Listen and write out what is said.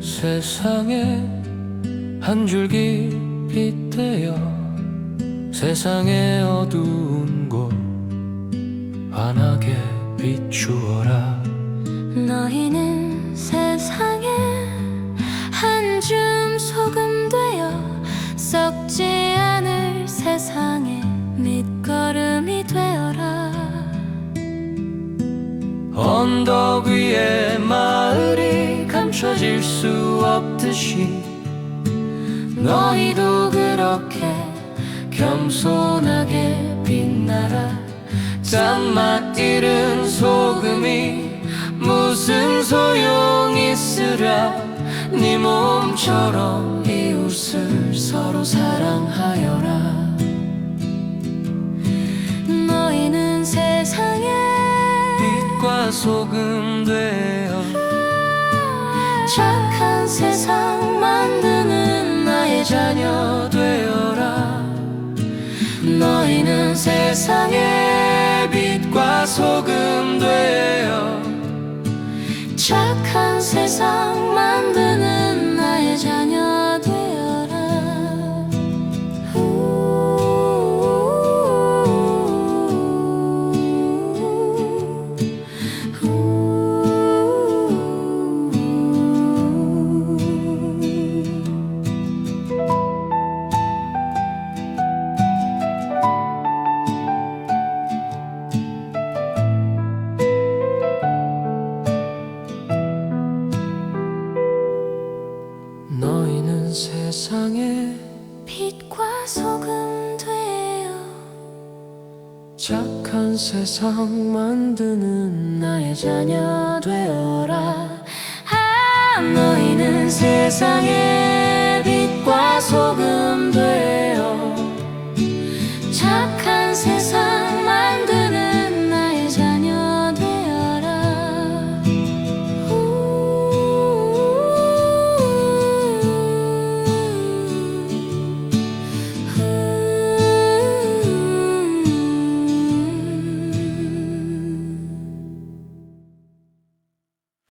세상에 한 줄기 빛 되어 세상의 어두운 곳 환하게 비추어라. 너희는 세상에 한 줌 소금 되어 썩지 않을 세상에 밑거름이 되어라. 언덕 위에 마 감춰질 수 없듯이 너희도 그렇게 겸손하게 빛나라. 짠맛 잃은 소금이 무슨 소용 있으랴. 네 몸처럼 이웃을 서로 사랑하여라. 너희는 세상에 빛과 소금 되어 착한 세상 만드는 나의 자녀 되어라. 너희는 세상의 빛과 소금 되어 착한 세상 만드 세상에 빛과 소금 되어 착한 세상 만드는 나의 자녀 되어라. 아 너희는 세상의 빛과 소금